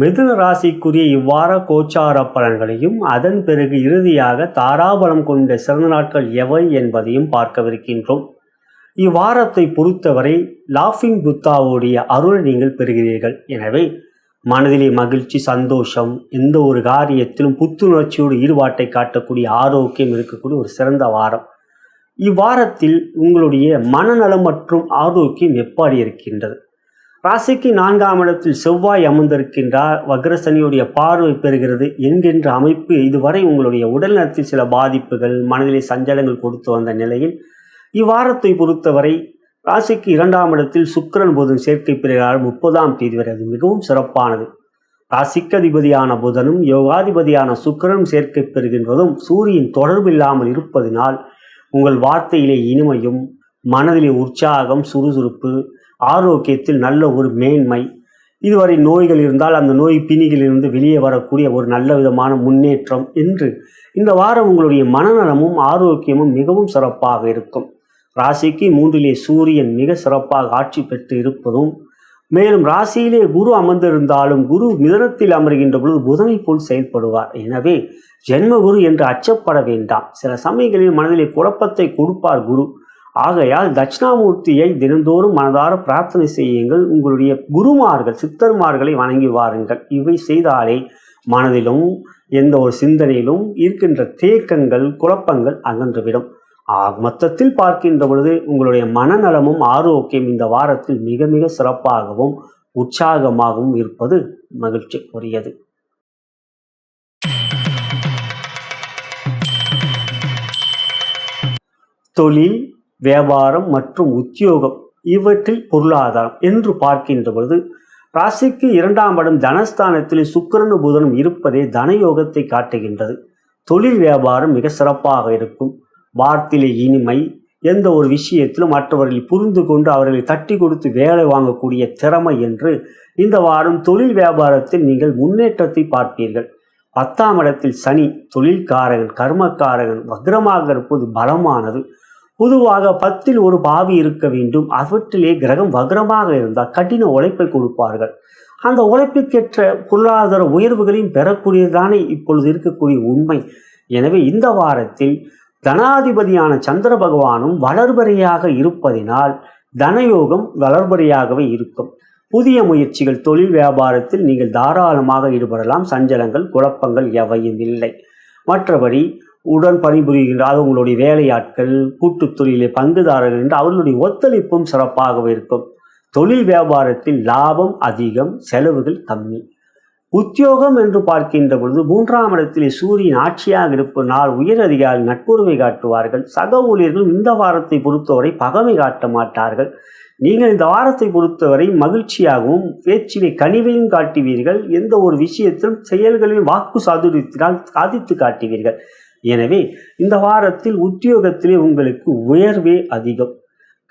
மிதுன ராசிக்குரிய இவ்வார கோச்சார பலன்களையும் அதன் பிறகு இறுதியாக தாராபலம் கொண்ட சிறந்த நாட்கள் எவை என்பதையும் பார்க்கவிருக்கின்றோம். இவ்வாரத்தை பொறுத்தவரை லாஃபிங் புத்தாவுடைய அருள் நீங்கள் பெறுகிறீர்கள். எனவே மனதிலே மகிழ்ச்சி சந்தோஷம் எந்த ஒரு காரியத்திலும் புத்துணர்ச்சியோடு ஈடுபாட்டை காட்டக்கூடிய ஆரோக்கியம் இருக்கக்கூடிய ஒரு சிறந்த வாரம். இவ்வாரத்தில் உங்களுடைய மனநலம் மற்றும் ஆரோக்கியம் எப்படி இருக்கின்றது? ராசிக்கு நான்காம் இடத்தில் செவ்வாய் அமர்ந்திருக்கின்றார். வக்ரசனியுடைய பார்வை பெறுகிறது. என்கின்ற அமைப்பு இதுவரை உங்களுடைய உடல்நலத்தில் சில பாதிப்புகள் மனதிலே சஞ்சலங்கள் கொடுத்து வந்த நிலையில் இவ்வாரத்தை பொறுத்தவரை ராசிக்கு இரண்டாம் இடத்தில் சுக்கிரன் புதன் சேர்க்கை பெறுகிறார். முப்பதாம் தேதி வரை அது மிகவும் சிறப்பானது. ராசிக்கு அதிபதியான புதனும் யோகாதிபதியான சுக்கரனும் சேர்க்கை பெறுகின்றதும் சூரியன் தொடர்பு இல்லாமல் இருப்பதினால் உங்கள் வார்த்தையிலே இனிமையும் மனதிலே உற்சாகம் சுறுசுறுப்பு ஆரோக்கியத்தில் நல்ல ஒரு மேன்மை. இதுவரை நோய்கள் இருந்தால் அந்த நோய் பிணிகளிலிருந்து வெளியே வரக்கூடிய ஒரு நல்ல விதமான முன்னேற்றம் என்று இந்த வாரம் உங்களுடைய மனநலமும் ஆரோக்கியமும் மிகவும் சிறப்பாக இருக்கும். ராசிக்கு மூன்றிலே சூரியன் மிக சிறப்பாக ஆட்சி பெற்று இருப்பதும் மேலும் ராசியிலே குரு அமர்ந்திருந்தாலும் குரு மிதனத்தில் அமர்கின்ற பொழுது புதனை போல் செயல்படுவார். எனவே ஜென்ம குரு என்று அச்சப்பட வேண்டாம். சில சமயங்களில் மனதிலே குழப்பத்தை கொடுப்பார் குரு. ஆகையால் தட்சிணாமூர்த்தியை தினந்தோறும் மனதார பிரார்த்தனை செய்யுங்கள். உங்களுடைய குருமார்கள் சித்தர்மார்களை வணங்கி வாருங்கள். இவை செய்தாலே மனதிலும் எந்த ஒரு சிந்தனையிலும் இருக்கின்ற தேக்கங்கள் குழப்பங்கள் அகன்றுவிடும். ஆக மொத்தத்தில் பார்க்கின்ற பொழுது உங்களுடைய மனநலமும் ஆரோக்கியம் இந்த வாரத்தில் மிக மிக சிறப்பாகவும் உற்சாகமாகவும் இருப்பது மகிழ்ச்சிக்குரியது. தொழில் வியாபாரம் மற்றும் உத்தியோகம் இவற்றில் பொருளாதாரம் என்று பார்க்கின்ற பொழுது ராசிக்கு இரண்டாம் இடம் தனஸ்தானத்தில் சுக்கரனு புதனும் இருப்பதே தனயோகத்தை காட்டுகின்றது. தொழில் வியாபாரம் மிக சிறப்பாக இருக்கும். வார்த்தையிலே இனிமை எந்த ஒரு விஷயத்திலும் மற்றவர்களை புரிந்து கொண்டு அவர்களை தட்டி கொடுத்து வேலை வாங்கக்கூடிய திறமை என்று இந்த வாரம் தொழில் வியாபாரத்தில் நீங்கள் முன்னேற்றத்தை பார்ப்பீர்கள். பத்தாம் இடத்தில் சனி தொழில்காரகன் கர்மக்காரகன் வக்ரமாக இருப்பது பலமானது. பொதுவாக பத்தில் ஒரு பாவி இருக்க வேண்டும். அவற்றிலே கிரகம் வக்ரமாக இருந்தால் கடின உழைப்பை கொடுப்பார்கள். அந்த உழைப்புக்கேற்ற பொருளாதார உயர்வுகளையும் பெறக்கூடியதானே இப்பொழுது இருக்கக்கூடிய உண்மை. எனவே இந்த வாரத்தில் தனாதிபதியான சந்திர பகவானும் வளர்பறையாக இருப்பதினால் தனயோகம் வளர்பறையாகவே இருக்கும். புதிய முயற்சிகள் தொழில் வியாபாரத்தில் நீங்கள் தாராளமாக ஈடுபடலாம். சஞ்சலங்கள் குழப்பங்கள் எவையும் இல்லை. மற்றபடி உடன் பணிபுரிகின்ற அது உங்களுடைய வேலையாட்கள் கூட்டுத் பங்குதாரர்கள் என்று அவர்களுடைய ஒத்துழைப்பும் சிறப்பாகவே இருக்கும். தொழில் வியாபாரத்தில் லாபம் அதிகம் செலவுகள் கம்மி. உத்தியோகம் என்று பார்க்கின்ற பொழுது மூன்றாம் இடத்திலே சூரியன் ஆட்சியாக இருப்பதனால் உயர் அதிகாரி நட்புரிமை காட்டுவார்கள். சக ஊழியர்களும் இந்த வாரத்தை பொறுத்தவரை பகமை காட்ட மாட்டார்கள். நீங்கள் இந்த வாரத்தை பொறுத்தவரை மகிழ்ச்சியாகவும் பேச்சிலே கனிவையும் காட்டுவீர்கள். எந்த ஒரு விஷயத்திலும் செயல்களின் வாக்கு சாதுரியத்தினால் சாதித்து காட்டுவீர்கள். எனவே இந்த வாரத்தில் உத்தியோகத்திலே உங்களுக்கு உயர்வே அதிகம்.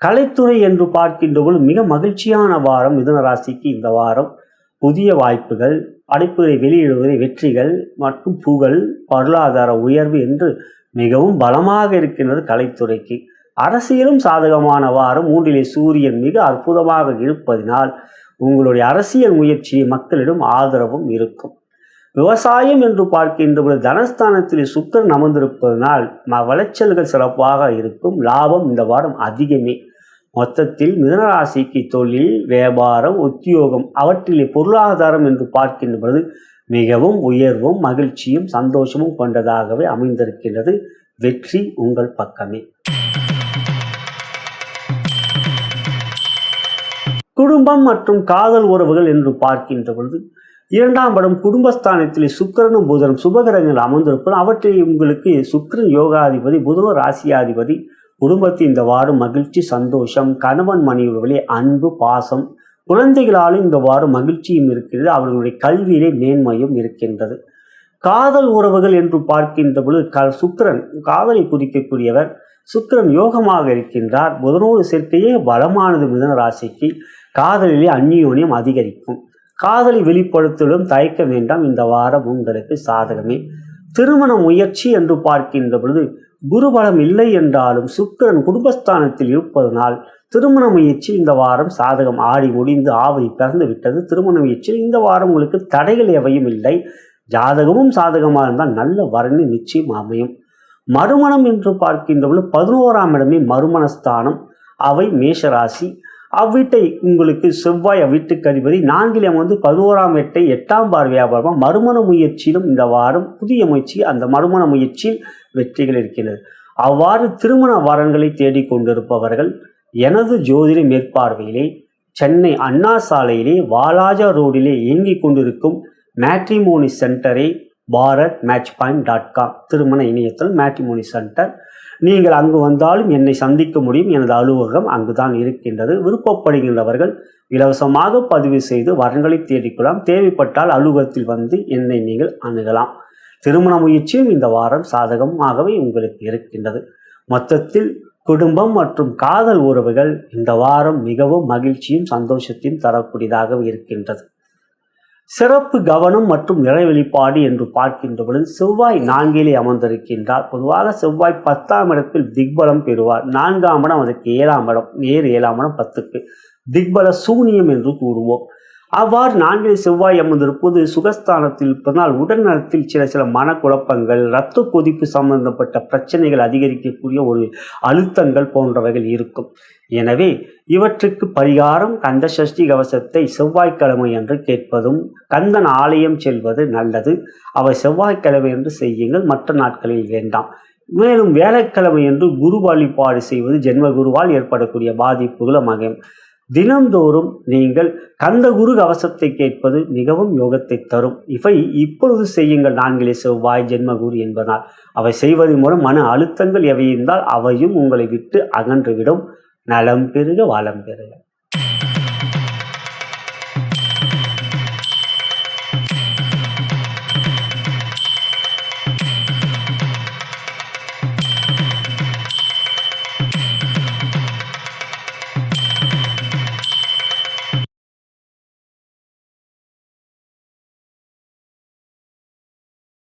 கலைத்துறை என்று பார்க்கின்ற பொழுது மிக மகிழ்ச்சியான வாரம் மிதுன ராசிக்கு இந்த வாரம். புதிய வாய்ப்புகள் அடைப்புகளை வெளியிடுவதை வெற்றிகள் மற்றும் புகழ் பொருளாதார உயர்வு என்று மிகவும் பலமாக இருக்கின்றது கலைத்துறைக்கு. அரசியலும் சாதகமான வாரம். மூன்றிலே சூரியன் மிக அற்புதமாக இருப்பதினால் உங்களுடைய அரசியல் முயற்சியை மக்களிடம் ஆதரவும் இருக்கும். விவசாயம் என்று பார்க்கின்ற பொழுது தனஸ்தானத்தில் சுக்கரன் அமர்ந்திருப்பதனால் ம விளைச்சல்கள் சிறப்பாக இருக்கும். லாபம் இந்த வாரம் அதிகமே. மொத்தத்தில் மிதனராசிக்கு தொழில் வியாபாரம் உத்தியோகம் அவற்றிலே பொருளாதாரம் என்று பார்க்கின்ற பொழுது மிகவும் உயர்வும் மகிழ்ச்சியும் சந்தோஷமும் கொண்டதாகவே அமைந்திருக்கின்றது. வெற்றி உங்கள் பக்கமே. குடும்பம் மற்றும் காதல் உறவுகள் என்று பார்க்கின்ற பொழுது இரண்டாம் படம் குடும்பஸ்தானத்தில் சுக்கிரனும் புதனும் சுபகிரகங்கள் அமர்ந்திருப்பது அவற்றை உங்களுக்கு சுக்கிரன் யோகாதிபதி புதனும் ராசியாதிபதி குடும்பத்தில் இந்த வாரம் மகிழ்ச்சி சந்தோஷம் கணவன் மனைவிகளே அன்பு பாசம் குழந்தைகளாலும் இந்த வாரம் மகிழ்ச்சியும் இருக்கிறது. அவர்களுடைய கல்வியிலே மேன்மையும் இருக்கின்றது. காதல் உறவுகள் என்று பார்க்கின்ற பொழுது க சுக்கிரன் காதலை குறிக்கக்கூடியவர் சுக்கரன் யோகமாக இருக்கின்றார். புதனோடு சேர்க்கையே பலமானது மிதன ராசிக்கு காதலிலே அந்நியோனியம் அதிகரிக்கும். காதலை வெளிப்படுத்தலும் தயக்க வேண்டாம். இந்த வாரம் உங்களுக்கு சாதகமே. திருமண முயற்சி என்று பார்க்கின்ற பொழுது குருபலம் இல்லை என்றாலும் சுக்கிரன் குடும்பஸ்தானத்தில் இருப்பதனால் திருமண முயற்சி இந்த வாரம் சாதகம். ஆடி முடிந்து ஆவணி பிறந்து விட்டது. திருமண முயற்சி இந்த வாரம் உங்களுக்கு தடைகள் எவையும் இல்லை. ஜாதகமும் சாதகமாக இருந்தால் நல்ல வரன்னு நிச்சயம் அமையும். மறுமணம் என்று பார்க்கின்ற பொழுது பதினோராம் இடமே மறுமணஸ்தானம். அவை மேஷராசி. அவ்வீட்டை உங்களுக்கு செவ்வாய் அவ்வீட்டுக்கு அதிபதி. நான்கிலே வந்து பதினோராம் வீட்டை எட்டாம் பார் வியாபாரமாக மறுமண முயற்சியிலும் இந்த வாரம் புதிய முயற்சி அந்த மறுமண முயற்சியில் வெற்றிகள் இருக்கிறது. அவ்வாறு திருமண வரன்களை தேடிக்கொண்டிருப்பவர்கள் எனது ஜோதிட மேற்பார்வையிலே சென்னை அண்ணா சாலையிலே வாலாஜா ரோடிலே இயங்கிக் கொண்டிருக்கும் மேட்ரிமோனி சென்டரை Bharat match point dot com திருமண இணையத்தில் மேட்ரிமோனி சென்டர் நீங்கள் அங்கு வந்தாலும் என்னை சந்திக்க முடியும். எனது அலுவலகம் அங்குதான் இருக்கின்றது. விருப்பப்படுகின்றவர்கள் இலவசமாக பதிவு செய்து வரன்களை தேடிக்கொள்ளலாம். தேவைப்பட்டால் அலுவலகத்தில் வந்து என்னை நீங்கள் அணுகலாம். திருமண முயற்சியும் இந்த வாரம் சாதகமாகவே உங்களுக்கு இருக்கின்றது. மொத்தத்தில் குடும்பம் மற்றும் காதல் உறவுகள் இந்த வாரம் மிகவும் மகிழ்ச்சியும் சந்தோஷத்தையும் தரக்கூடியதாக இருக்கின்றது. சிறப்பு கவனம் மற்றும் இறைவெளிப்பாடு என்று பார்க்கின்ற பொழுது செவ்வாய் நான்கிலே அமர்ந்திருக்கின்றார். பொதுவாக செவ்வாய் பத்தாம் இடத்தில் திக்பலம் பெறுவார். நான்காம் இடம் அதற்கு ஏழாம் இடம். நேர் ஏழாம் இடம் பத்துக்கு. திக்பல சூனியம் என்று கூறுவோம். அவ்வாறு நான்கிலே செவ்வாய் அமர்ந்திருப்பது சுகஸ்தானத்தில் இருப்பதனால் உடல் நலத்தில் சில சில மனக்குழப்பங்கள் இரத்த கொதிப்பு சம்பந்தப்பட்ட பிரச்சனைகள் அதிகரிக்கக்கூடிய ஒரு அழுத்தங்கள் போன்றவைகள் இருக்கும். எனவே இவற்றுக்கு பரிகாரம் கந்த சஷ்டி கவசத்தை செவ்வாய்க்கிழமை என்று கேட்பதும் கந்தன் ஆலயம் செல்வது நல்லது. அவை செவ்வாய்க்கிழமை என்று செய்யுங்கள் மற்ற நாட்களில் வேண்டாம். மேலும் வேலைக்கிழமை என்று குரு வழிபாடு செய்வது ஜென்ம குருவால் ஏற்படக்கூடிய பாதிப்புகளும் அமையும் தினந்தோறும் நீங்கள் கந்த குரு கவசத்தை கேட்பது மிகவும் யோகத்தை தரும். இவை இப்பொழுது செய்யுங்கள் நான்கிலே செவ்வாய் ஜென்மகுரு என்பதால். அவை செய்வதன் மூலம் மன அழுத்தங்கள் எவை இருந்தால் அவையும் உங்களை விட்டு அகன்றுவிடும். நலம் பெருக வளம் பெருக.